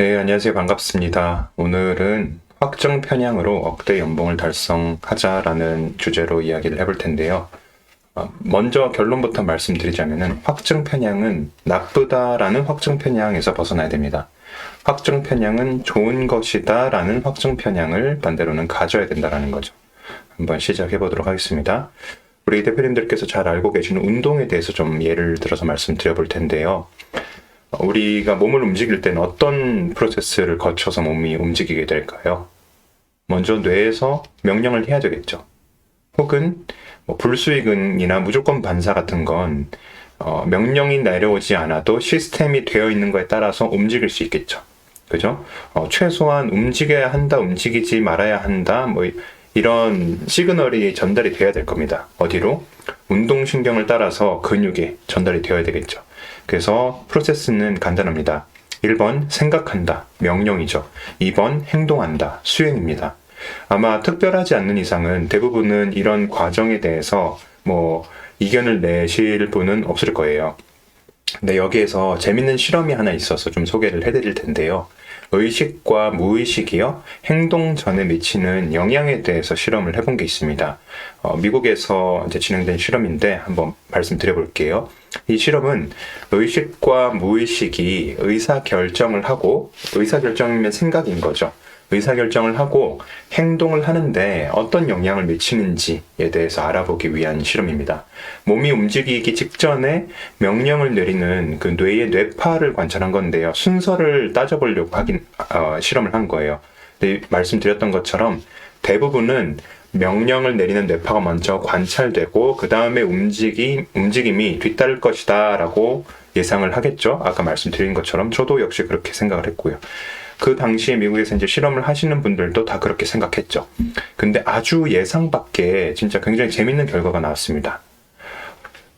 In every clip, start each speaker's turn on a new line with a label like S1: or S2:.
S1: 네, 안녕하세요. 반갑습니다. 오늘은 확정 편향으로 억대 연봉을 달성하자라는 주제로 이야기를 해볼 텐데요. 어, 먼저 결론부터 말씀드리자면은 확정 편향은 나쁘다라는 확정 편향에서 벗어나야 됩니다. 확정 편향은 좋은 것이다라는 확정 편향을 반대로는 가져야 된다라는 거죠. 한번 시작해 보도록 하겠습니다. 우리 대표님들께서 잘 알고 계시는 운동에 대해서 좀 예를 들어서 말씀드려 볼 텐데요. 우리가 몸을 움직일 때는 어떤 프로세스를 거쳐서 몸이 움직이게 될까요? 먼저 뇌에서 명령을 해야 되겠죠. 혹은 뭐 불수의근이나 무조건 반사 같은 건 어, 명령이 내려오지 않아도 시스템이 되어 있는 거에 따라서 움직일 수 있겠죠. 그죠? 어, 최소한 움직여야 한다, 움직이지 말아야 한다, 뭐 이런 시그널이 전달이 되어야 될 겁니다. 어디로? 운동신경을 따라서 근육에 전달이 되어야 되겠죠. 그래서 프로세스는 간단합니다. 1번 생각한다. 명령이죠. 2번 행동한다. 수행입니다. 아마 특별하지 않는 이상은 대부분은 이런 과정에 대해서 뭐 이견을 내실 분은 없을 거예요. 근데 여기에서 재밌는 실험이 하나 있어서 좀 소개를 해드릴 텐데요. 의식과 무의식이요 행동 전에 미치는 영향에 대해서 실험을 해본 게 있습니다. 어, 미국에서 이제 진행된 실험인데 한번 말씀드려 볼게요. 이 실험은 의식과 무의식이 의사 결정을 하고 의사 결정이면 생각인 거죠. 의사결정을 하고 행동을 하는데 어떤 영향을 미치는지에 대해서 알아보기 위한 실험입니다. 몸이 움직이기 직전에 명령을 내리는 그 뇌의 뇌파를 관찰한 건데요. 순서를 따져보려고 하긴, 어, 실험을 한 거예요. 네, 말씀드렸던 것처럼 대부분은 명령을 내리는 뇌파가 먼저 관찰되고 그 다음에 움직임, 움직임이 뒤따를 것이다 라고 예상을 하겠죠. 아까 말씀드린 것처럼 저도 역시 그렇게 생각을 했고요. 그 당시에 미국에서 이제 실험을 하시는 분들도 다 그렇게 생각했죠. 근데 아주 예상 밖에 진짜 굉장히 재밌는 결과가 나왔습니다.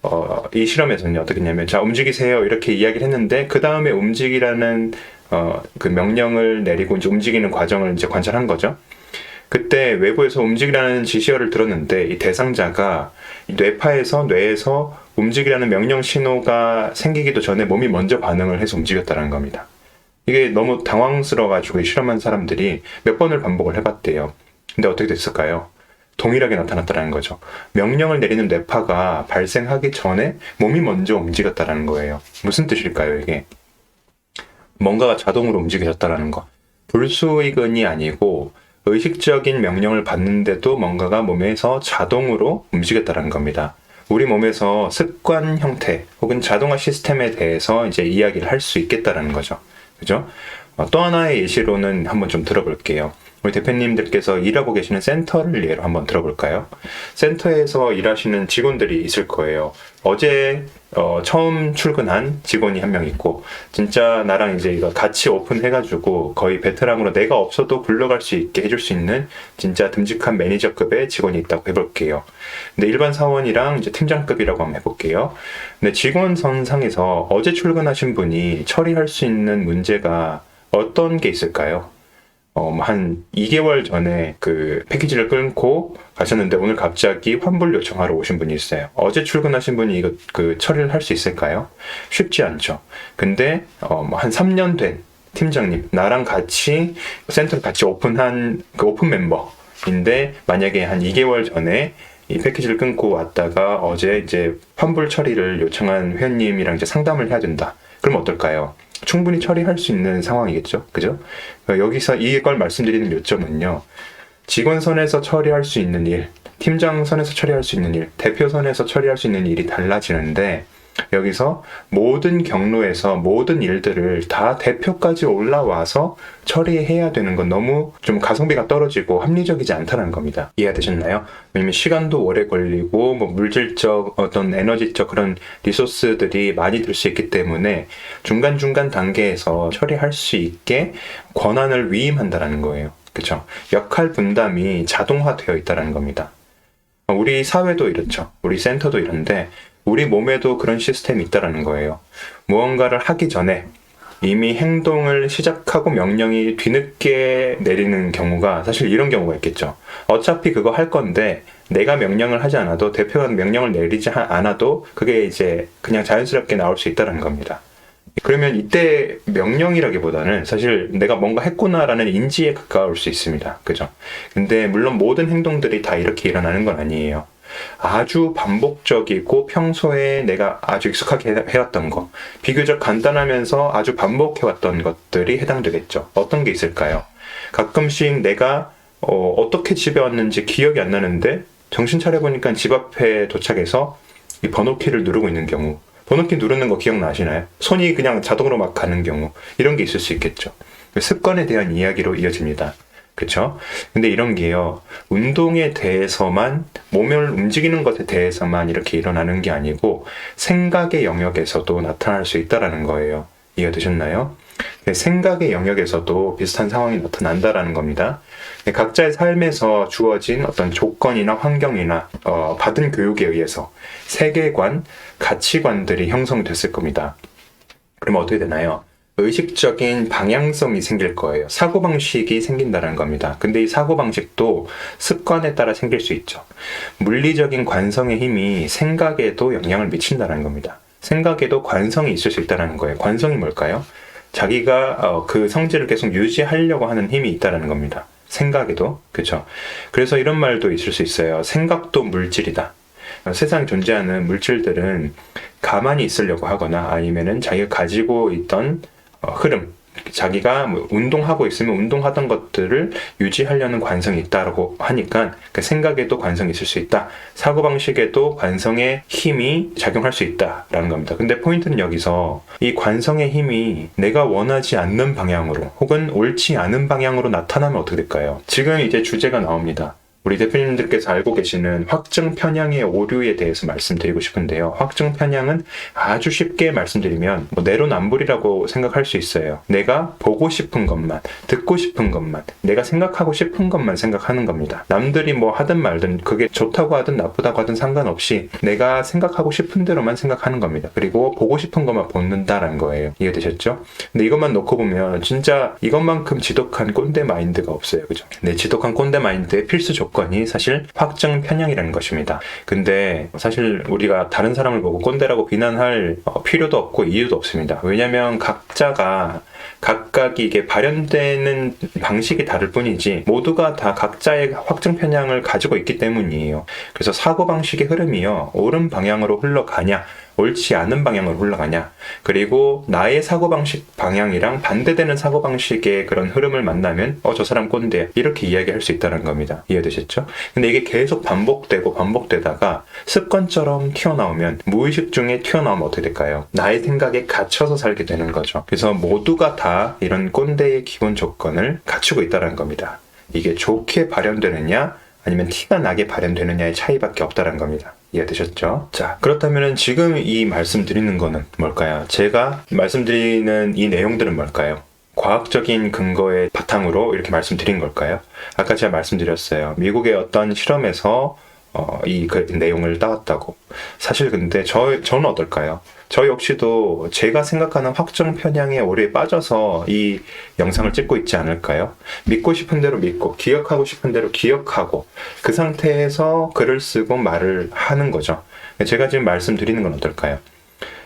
S1: 어, 이 실험에서는 어떻게 했냐면, 자, 움직이세요. 이렇게 이야기를 했는데, 그 다음에 움직이라는, 어, 그 명령을 내리고 이제 움직이는 과정을 이제 관찰한 거죠. 그때 외부에서 움직이라는 지시어를 들었는데, 이 대상자가 뇌파에서, 뇌에서 움직이라는 명령 신호가 생기기도 전에 몸이 먼저 반응을 해서 움직였다는 겁니다. 이게 너무 당황스러워가지고 실험한 사람들이 몇 번을 반복을 해봤대요. 근데 어떻게 됐을까요? 동일하게 나타났다는 거죠. 명령을 내리는 뇌파가 발생하기 전에 몸이 먼저 움직였다는 거예요. 무슨 뜻일까요, 이게? 뭔가가 자동으로 움직여졌다는 거. 불수의근이 아니고 의식적인 명령을 받는데도 뭔가가 몸에서 자동으로 움직였다는 겁니다. 우리 몸에서 습관 형태 혹은 자동화 시스템에 대해서 이제 이야기를 할 수 있겠다라는 거죠. 그죠? 어, 또 하나의 예시로는 한번 좀 들어볼게요. 우리 대표님들께서 일하고 계시는 센터를 예로 한번 들어볼까요? 센터에서 일하시는 직원들이 있을 거예요. 어제 어, 처음 출근한 직원이 한 명 있고 진짜 나랑 이제 이거 같이 오픈해가지고 거의 베테랑으로 내가 없어도 불러갈 수 있게 해줄 수 있는 진짜 듬직한 매니저급의 직원이 있다고 해볼게요. 근데 일반 사원이랑 이제 팀장급이라고 한번 해볼게요. 근데 직원 선상에서 어제 출근하신 분이 처리할 수 있는 문제가 어떤 게 있을까요? 어, 뭐한 2개월 전에 그 패키지를 끊고 가셨는데 오늘 갑자기 환불 요청하러 오신 분이 있어요. 어제 출근하신 분이 이거 그 처리를 할 수 있을까요? 쉽지 않죠. 근데 어, 뭐한 3년 된 팀장님, 나랑 같이 센터를 같이 오픈한 그 오픈 멤버인데 만약에 한 2개월 전에 이 패키지를 끊고 왔다가 어제 이제 환불 처리를 요청한 회원님이랑 이제 상담을 해야 된다. 그럼 어떨까요? 충분히 처리할 수 있는 상황이겠죠. 그죠? 그러니까 여기서 이걸 말씀드리는 요점은요. 직원 선에서 처리할 수 있는 일, 팀장 선에서 처리할 수 있는 일, 대표 선에서 처리할 수 있는 일이 달라지는데 여기서 모든 경로에서 모든 일들을 다 대표까지 올라와서 처리해야 되는 건 너무 좀 가성비가 떨어지고 합리적이지 않다는 겁니다. 이해되셨나요? 왜냐면 시간도 오래 걸리고 뭐 물질적 어떤 에너지적 그런 리소스들이 많이 들 수 있기 때문에 중간중간 단계에서 처리할 수 있게 권한을 위임한다라는 거예요. 그렇죠? 역할 분담이 자동화되어 있다라는 겁니다. 우리 사회도 이렇죠. 우리 센터도 이런데 우리 몸에도 그런 시스템이 있다라는 거예요. 무언가를 하기 전에 이미 행동을 시작하고 명령이 뒤늦게 내리는 경우가 사실 이런 경우가 있겠죠. 어차피 그거 할 건데 내가 명령을 하지 않아도 대표가 명령을 내리지 않아도 그게 이제 그냥 자연스럽게 나올 수 있다는 겁니다. 그러면 이때 명령이라기보다는 사실 내가 뭔가 했구나라는 인지에 가까울 수 있습니다. 그죠? 근데 물론 모든 행동들이 다 이렇게 일어나는 건 아니에요. 아주 반복적이고 평소에 내가 아주 익숙하게 해- 해왔던 거, 비교적 간단하면서 아주 반복해왔던 것들이 해당되겠죠. 어떤 게 있을까요? 가끔씩 내가 어, 떻게 집에 왔는지 기억이 안 나는데 정신 차려보니까 집 앞에 도착해서 이 번호키를 누르고 있는 경우 번호키 누르는 거 기억나시나요? 손이 그냥 자동으로 막 가는 경우 이런 게 있을 수 있겠죠. 습관에 대한 이야기로 이어집니다. 그쵸? 근데 이런 게요, 운동에 대해서만, 몸을 움직이는 것에 대해서만 이렇게 일어나는 게 아니고, 생각의 영역에서도 나타날 수 있다라는 거예요. 이해되셨나요? 네, 생각의 영역에서도 비슷한 상황이 나타난다라는 겁니다. 네, 각자의 삶에서 주어진 어떤 조건이나 환경이나 어, 받은 교육에 의해서 세계관, 가치관들이 형성됐을 겁니다. 그러면 어떻게 되나요? 의식적인 방향성이 생길 거예요. 사고방식이 생긴다는 겁니다. 근데 이 사고방식도 습관에 따라 생길 수 있죠. 물리적인 관성의 힘이 생각에도 영향을 미친다는 겁니다. 생각에도 관성이 있을 수 있다는 거예요. 관성이 뭘까요? 자기가 어, 그 성질을 계속 유지하려고 하는 힘이 있다는 겁니다. 생각에도 그렇죠. 그래서 이런 말도 있을 수 있어요. 생각도 물질이다. 어, 세상에 존재하는 물질들은 가만히 있으려고 하거나 아니면은 자기가 가지고 있던 어, 흐름, 자기가 뭐 운동하고 있으면 운동하던 것들을 유지하려는 관성이 있다라고 하니까 그 생각에도 관성이 있을 수 있다. 사고방식에도 관성의 힘이 작용할 수 있다라는 겁니다. 근데 포인트는 여기서 이 관성의 힘이 내가 원하지 않는 방향으로 혹은 옳지 않은 방향으로 나타나면 어떻게 될까요? 지금 이제 주제가 나옵니다. 우리 대표님들께서 알고 계시는 확증 편향의 오류에 대해서 말씀드리고 싶은데요. 확증 편향은 아주 쉽게 말씀드리면 뭐 내로남불이라고 생각할 수 있어요. 내가 보고 싶은 것만, 듣고 싶은 것만, 내가 생각하고 싶은 것만 생각하는 겁니다. 남들이 뭐 하든 말든 그게 좋다고 하든 나쁘다고 하든 상관없이 내가 생각하고 싶은 대로만 생각하는 겁니다. 그리고 보고 싶은 것만 본다라는 거예요. 이해되셨죠? 근데 이것만 놓고 보면 진짜 이것만큼 지독한 꼰대 마인드가 없어요. 그죠? 네, 지독한 꼰대 마인드의 필수 조건 이 사실 확증 편향이라는 것입니다. 근데 사실 우리가 다른 사람을 보고 꼰대라고 비난할 어, 필요도 없고 이유도 없습니다. 왜냐면 각자가 각각 이게 발현되는 방식이 다를 뿐이지 모두가 다 각자의 확증 편향을 가지고 있기 때문이에요. 그래서 사고 방식의 흐름이요 옳은 방향으로 흘러가냐 옳지 않은 방향으로 흘러가냐 그리고 나의 사고방식 방향이랑 반대되는 사고방식의 그런 흐름을 만나면 어 저 사람 꼰대 이렇게 이야기할 수 있다는 겁니다 이해되셨죠? 근데 이게 계속 반복되고 반복되다가 습관처럼 튀어나오면 무의식 중에 튀어나오면 어떻게 될까요? 나의 생각에 갇혀서 살게 되는 거죠 그래서 모두가 다 이런 꼰대의 기본 조건을 갖추고 있다는 겁니다 이게 좋게 발현되느냐 아니면 티가 나게 발현되느냐의 차이밖에 없다는 겁니다. 이해되셨죠? 자, 그렇다면 지금 이 말씀드리는 거는 뭘까요? 제가 말씀드리는 이 내용들은 뭘까요? 과학적인 근거의 바탕으로 이렇게 말씀드린 걸까요? 아까 제가 말씀드렸어요. 미국의 어떤 실험에서 어, 이 그 내용을 따왔다고. 사실 근데 저, 저는 어떨까요? 저 역시도 제가 생각하는 확정 편향의 오류에 빠져서 이 영상을 찍고 있지 않을까요? 믿고 싶은 대로 믿고, 기억하고 싶은 대로 기억하고, 그 상태에서 글을 쓰고 말을 하는 거죠. 제가 지금 말씀드리는 건 어떨까요?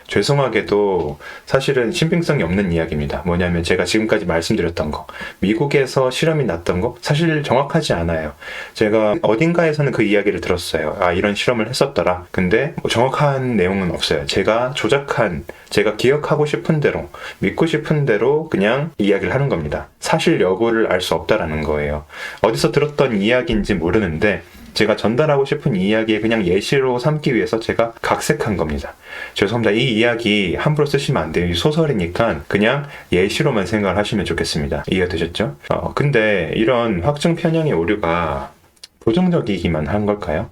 S1: 죄송하게도 사실은 신빙성이 없는 이야기입니다. 뭐냐면 제가 지금까지 말씀드렸던 거, 미국에서 실험이 났던 거, 사실 정확하지 않아요. 제가 어딘가에서는 그 이야기를 들었어요. 아, 이런 실험을 했었더라. 근데 뭐 정확한 내용은 없어요. 제가 조작한, 제가 기억하고 싶은 대로, 믿고 싶은 대로 그냥 이야기를 하는 겁니다. 사실 여부를 알 수 없다라는 거예요. 어디서 들었던 이야기인지 모르는데, 제가 전달하고 싶은 이야기에 그냥 예시로 삼기 위해서 제가 각색한 겁니다. 죄송합니다. 이 이야기 함부로 쓰시면 안 돼요. 이 소설이니까 그냥 예시로만 생각을 하시면 좋겠습니다. 이해되셨죠? 어, 근데 이런 확증 편향의 오류가 부정적이기만 한 걸까요?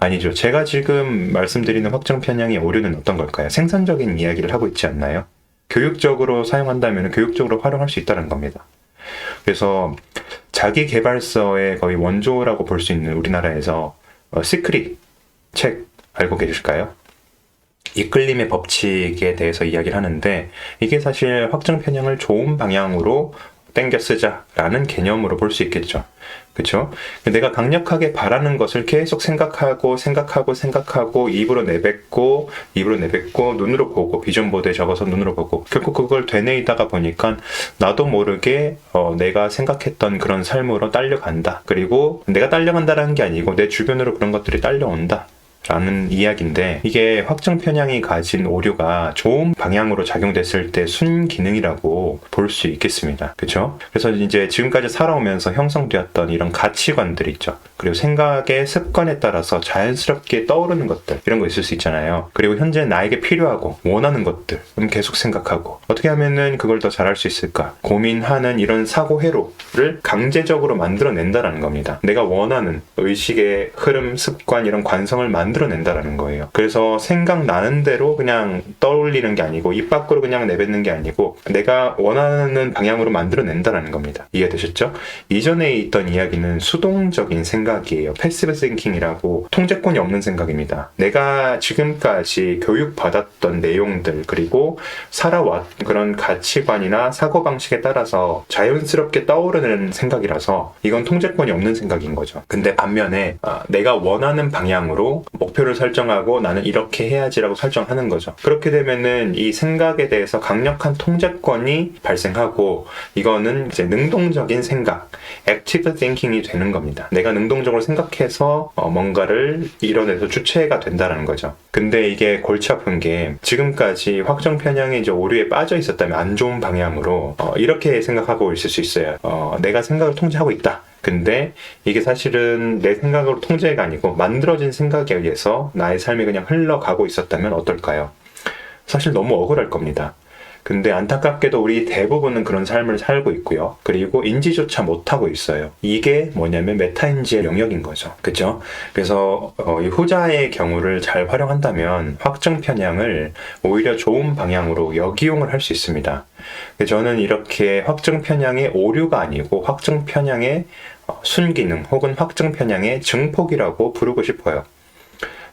S1: 아니죠. 제가 지금 말씀드리는 확증 편향의 오류는 어떤 걸까요? 생산적인 이야기를 하고 있지 않나요? 교육적으로 사용한다면 교육적으로 활용할 수 있다는 겁니다. 그래서 자기 개발서의 거의 원조라고 볼 수 있는 우리나라에서 어, 시크릿 책 알고 계실까요? 이끌림의 법칙에 대해서 이야기를 하는데 이게 사실 확정 편향을 좋은 방향으로 땡겨 쓰자라는 개념으로 볼 수 있겠죠. 그쵸? 내가 강력하게 바라는 것을 계속 생각하고 생각하고 생각하고 입으로 내뱉고 입으로 내뱉고 눈으로 보고 비전 보드에 적어서 눈으로 보고 결국 그걸 되뇌이다가 보니까 나도 모르게 어, 내가 생각했던 그런 삶으로 딸려간다. 그리고 내가 딸려간다라는 게 아니고 내 주변으로 그런 것들이 딸려온다. 라는 이야기인데 이게 확정 편향이 가진 오류가 좋은 방향으로 작용됐을 때 순기능이라고 볼 수 있겠습니다. 그렇죠? 그래서 이제 지금까지 살아오면서 형성되었던 이런 가치관들 있죠. 그리고 생각의 습관에 따라서 자연스럽게 떠오르는 것들 이런 거 있을 수 있잖아요. 그리고 현재 나에게 필요하고 원하는 것들 음, 계속 생각하고 어떻게 하면은 그걸 더 잘할 수 있을까 고민하는 이런 사고 회로를 강제적으로 만들어낸다라는 겁니다. 내가 원하는 의식의 흐름, 습관 이런 관성을 만 들어낸다라는 거예요. 그래서 생각나는 대로 그냥 떠올리는 게 아니고 입 밖으로 그냥 내뱉는 게 아니고 내가 원하는 방향으로 만들어낸다라는 겁니다. 이해되셨죠? 이전에 있던 이야기는 수동적인 생각이에요. 패시브 싱킹이라고 통제권이 없는 생각입니다. 내가 지금까지 교육받았던 내용들 그리고 살아왔 그런 가치관이나 사고방식에 따라서 자연스럽게 떠오르는 생각이라서 이건 통제권이 없는 생각인 거죠. 근데 반면에 아, 내가 원하는 방향으로 목표를 설정하고 나는 이렇게 해야지라고 설정하는 거죠. 그렇게 되면은 이 생각에 대해서 강력한 통제권이 발생하고 이거는 이제 능동적인 생각, active thinking이 되는 겁니다. 내가 능동적으로 생각해서 어, 뭔가를 이뤄내서 주체가 된다는 거죠. 근데 이게 골치 아픈 게 지금까지 확정 편향의 이제 오류에 빠져 있었다면 안 좋은 방향으로 어, 이렇게 생각하고 있을 수 있어요. 어, 내가 생각을 통제하고 있다. 근데 이게 사실은 내 생각으로 통제가 아니고 만들어진 생각에 의해서 나의 삶이 그냥 흘러가고 있었다면 어떨까요? 사실 너무 억울할 겁니다. 근데 안타깝게도 우리 대부분은 그런 삶을 살고 있고요. 그리고 인지조차 못하고 있어요. 이게 뭐냐면 메타인지의 영역인 거죠. 그죠? 그래서 어, 이 후자의 경우를 잘 활용한다면 확정 편향을 오히려 좋은 방향으로 역이용을 할 수 있습니다. 저는 이렇게 확정 편향의 오류가 아니고 확정 편향의 어, 순기능 혹은 확정 편향의 증폭이라고 부르고 싶어요.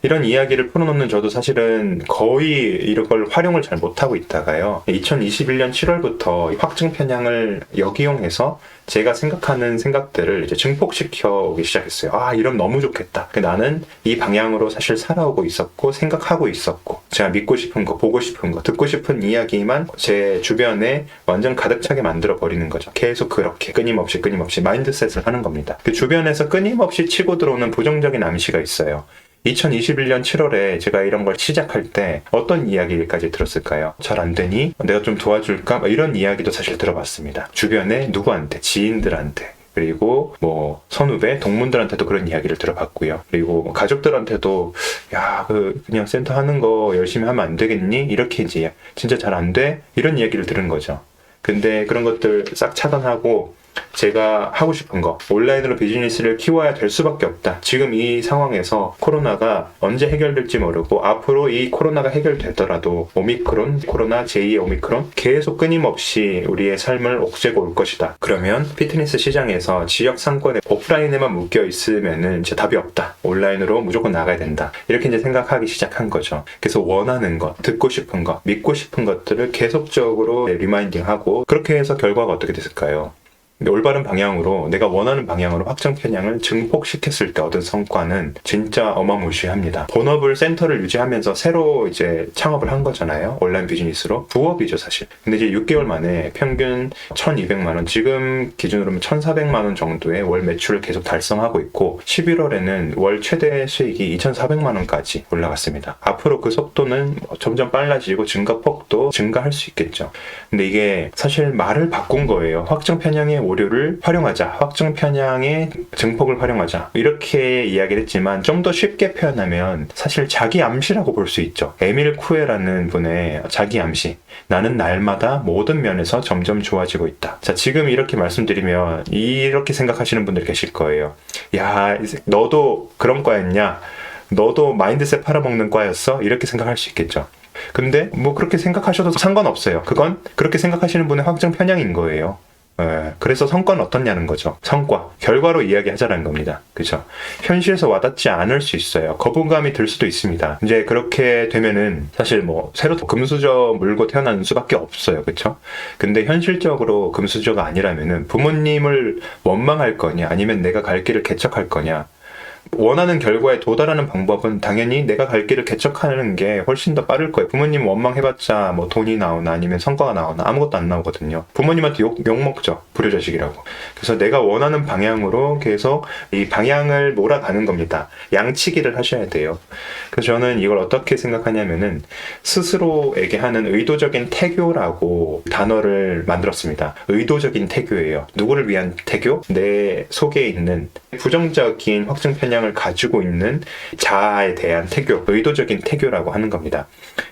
S1: 이런 이야기를 풀어놓는 저도 사실은 거의 이런 걸 활용을 잘 못하고 있다가요. 2021년 7월부터 확증 편향을 역이용해서 제가 생각하는 생각들을 이제 증폭시켜 오기 시작했어요. 아, 이러면 너무 좋겠다. 나는 이 방향으로 사실 살아오고 있었고, 생각하고 있었고, 제가 믿고 싶은 거, 보고 싶은 거, 듣고 싶은 이야기만 제 주변에 완전 가득 차게 만들어 버리는 거죠. 계속 그렇게 끊임없이 끊임없이 마인드셋을 하는 겁니다. 그 주변에서 끊임없이 치고 들어오는 부정적인 암시가 있어요. 2021년 7월에 제가 이런 걸 시작할 때 어떤 이야기까지 들었을까요? 잘 안 되니? 내가 좀 도와줄까? 뭐 이런 이야기도 사실 들어봤습니다. 주변에 누구한테? 지인들한테. 그리고 뭐 선후배, 동문들한테도 그런 이야기를 들어봤고요. 그리고 뭐 가족들한테도 야, 그 그냥 센터 하는 거 열심히 하면 안 되겠니? 이렇게 이제 진짜 잘 안 돼? 이런 이야기를 들은 거죠. 근데 그런 것들 싹 차단하고 제가 하고 싶은 거 온라인으로 비즈니스를 키워야 될 수밖에 없다. 지금 이 상황에서 코로나가 언제 해결될지 모르고 앞으로 이 코로나가 해결되더라도 오미크론, 코로나 제2의 오미크론 계속 끊임없이 우리의 삶을 옥죄고 올 것이다. 그러면 피트니스 시장에서 지역 상권에 오프라인에만 묶여 있으면은 이제 답이 없다. 온라인으로 무조건 나가야 된다. 이렇게 이제 생각하기 시작한 거죠. 그래서 원하는 것, 듣고 싶은 것, 믿고 싶은 것들을 계속적으로 리마인딩하고 그렇게 해서 결과가 어떻게 됐을까요? 올바른 방향으로 내가 원하는 방향으로 확정 편향을 증폭시켰을 때 얻은 성과는 진짜 어마무시합니다. 본업을 센터를 유지하면서 새로 이제 창업을 한 거잖아요. 온라인 비즈니스로 부업이죠 사실. 근데 이제 6개월 만에 평균 1,200만 원, 지금 기준으로는 1,400만 원 정도의 월 매출을 계속 달성하고 있고 11월에는 월 최대 수익이 2,400만 원까지 올라갔습니다. 앞으로 그 속도는 점점 빨라지고 증가폭도 증가할 수 있겠죠. 근데 이게 사실 말을 바꾼 거예요. 확정 편향의 오류를 활용하자, 확정 편향의 증폭을 활용하자 이렇게 이야기를 했지만 좀 더 쉽게 표현하면 사실 자기 암시라고 볼 수 있죠. 에밀 쿠에라는 분의 자기 암시. 나는 날마다 모든 면에서 점점 좋아지고 있다. 자, 지금 이렇게 말씀드리면 이렇게 생각하시는 분들 계실 거예요. 야, 너도 그런 과였냐? 너도 마인드셋 팔아먹는 과였어? 이렇게 생각할 수 있겠죠. 근데 뭐 그렇게 생각하셔도 상관없어요. 그건 그렇게 생각하시는 분의 확정 편향인 거예요. 예, 그래서 성과는 어떻냐는 거죠. 성과, 결과로 이야기하자는 겁니다. 그죠? 현실에서 와닿지 않을 수 있어요. 거부감이 들 수도 있습니다. 이제 그렇게 되면은 사실 뭐 새로 금수저 물고 태어나는 수밖에 없어요. 그쵸? 근데 현실적으로 금수저가 아니라면은 부모님을 원망할 거냐, 아니면 내가 갈 길을 개척할 거냐, 원하는 결과에 도달하는 방법은 당연히 내가 갈 길을 개척하는 게 훨씬 더 빠를 거예요. 부모님 원망해봤자 뭐 돈이 나오나 아니면 성과가 나오나 아무것도 안 나오거든요. 부모님한테 욕, 욕 먹죠. 불효자식이라고. 그래서 내가 원하는 방향으로 계속 이 방향을 몰아가는 겁니다. 양치기를 하셔야 돼요. 그래서 저는 이걸 어떻게 생각하냐면은 스스로에게 하는 의도적인 태교라고 단어를 만들었습니다. 의도적인 태교예요. 누구를 위한 태교? 내 속에 있는 부정적인 확증 편향 을 가지고 있는 자아에 대한 태교, 의도적인 태교라고 하는 겁니다.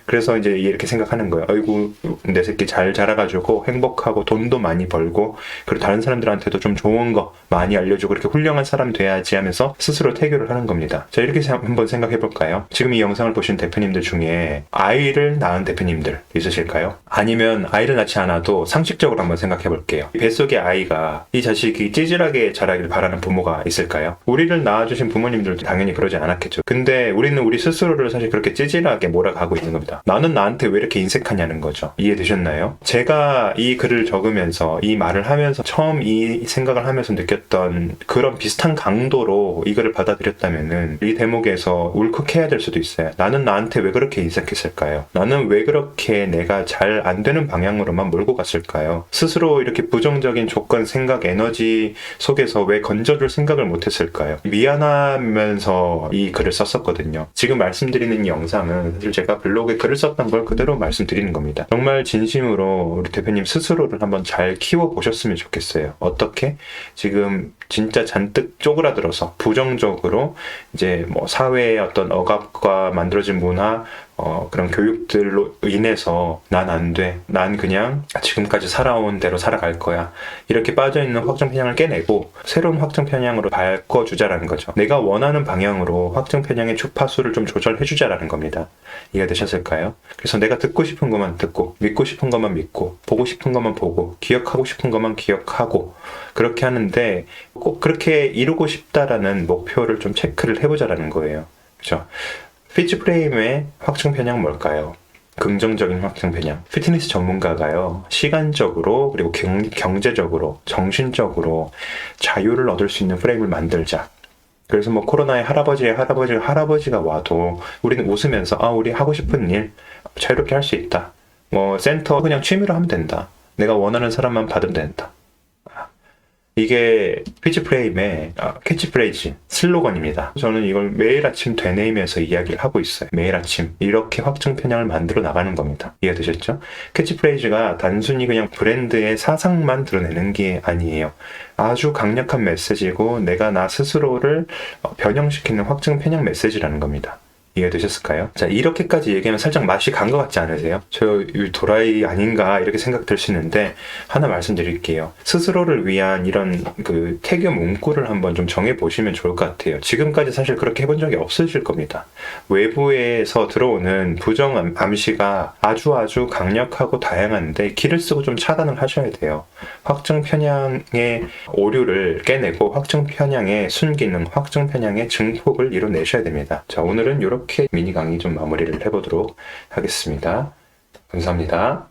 S1: 그래서 이제 이렇게 생각하는 거예요. 아이고, 내 새끼 잘 자라가지고 행복하고 돈도 많이 벌고, 그리고 다른 사람들한테도 좀 좋은 거 많이 알려주고, 이렇게 훌륭한 사람 돼야지 하면서 스스로 태교를 하는 겁니다. 자, 이렇게 생- 한번 생각해 볼까요? 지금 이 영상을 보신 대표님들 중에 아이를 낳은 대표님들 있으실까요? 아니면 아이를 낳지 않아도 상식적으로 한번 생각해 볼게요. 뱃속의 아이가 이 자식이 찌질하게 자라길 바라는 부모가 있을까요? 우리를 낳아주신 부모님들도 당연히 그러지 않았겠죠. 근데 우리는 우리 스스로를 사실 그렇게 찌질하게 몰아가고 있는 겁니다. 나는 나한테 왜 이렇게 인색하냐는 거죠. 이해되셨나요? 제가 이 글을 적으면서 이 말을 하면서 처음 이 생각을 하면서 느꼈던 그런 비슷한 강도로 이 글을 받아들였다면은 이 대목에서 울컥해야 될 수도 있어요. 나는 나한테 왜 그렇게 인색했을까요? 나는 왜 그렇게 내가 잘 안 되는 방향으로만 몰고 갔을까요? 스스로 이렇게 부정적인 조건, 생각, 에너지 속에서 왜 건져줄 생각을 못했을까요? 미안하면서 이 글을 썼었거든요. 지금 말씀드리는 이 영상은 사실 제가 블로그에 글을 썼던 걸 그대로 말씀드리는 겁니다. 정말 진심으로 우리 대표님 스스로를 한번 잘 키워 보셨으면 좋겠어요. 어떻게? 지금 진짜 잔뜩 쪼그라들어서 부정적으로 이제 뭐 사회의 어떤 억압과 만들어진 문화 어, 그런 교육들로 인해서 난 안 돼. 난 그냥 지금까지 살아온 대로 살아갈 거야. 이렇게 빠져있는 확정 편향을 깨내고 새로운 확정 편향으로 바꿔주자라는 거죠. 내가 원하는 방향으로 확정 편향의 주파수를 좀 조절해주자라는 겁니다. 이해가 되셨을까요? 그래서 내가 듣고 싶은 것만 듣고, 믿고 싶은 것만 믿고, 보고 싶은 것만 보고, 기억하고 싶은 것만 기억하고, 그렇게 하는데 꼭 그렇게 이루고 싶다라는 목표를 좀 체크를 해보자라는 거예요. 그죠? 피치 프레임의 확증 편향 뭘까요? 긍정적인 확증 편향. 피트니스 전문가가요, 시간적으로, 그리고 경, 경제적으로, 정신적으로 자유를 얻을 수 있는 프레임을 만들자. 그래서 뭐 코로나에 할아버지의 할아버지 할아버지가 와도 우리는 웃으면서 아 우리 하고 싶은 일 자유롭게 할 수 있다. 뭐 센터 그냥 취미로 하면 된다. 내가 원하는 사람만 받으면 된다. 이게 피치 프레임의 아, 캐치프레이즈 슬로건입니다. 저는 이걸 매일 아침 되뇌이면서 이야기를 하고 있어요. 매일 아침 이렇게 확증 편향을 만들어 나가는 겁니다. 이해되셨죠? 캐치프레이즈가 단순히 그냥 브랜드의 사상만 드러내는 게 아니에요. 아주 강력한 메시지고 내가 나 스스로를 어, 변형시키는 확증 편향 메시지라는 겁니다. 이해되셨을까요? 자, 이렇게까지 얘기하면 살짝 맛이 간 것 같지 않으세요? 저이 도라이 아닌가 이렇게 생각 들시는데 하나 말씀드릴게요. 스스로를 위한 이런 그 태교 문구를 한번 좀 정해 보시면 좋을 것 같아요. 지금까지 사실 그렇게 해본 적이 없으실 겁니다. 외부에서 들어오는 부정 암시가 아주 아주 강력하고 다양한데 길을 쓰고 좀 차단을 하셔야 돼요. 확증 편향의 오류를 깨내고 확증 편향의 순기능, 확증 편향의 증폭을 이뤄내셔야 됩니다. 자, 오늘은 이렇게 미니 강의 좀 마무리를 해보도록 하겠습니다. 감사합니다.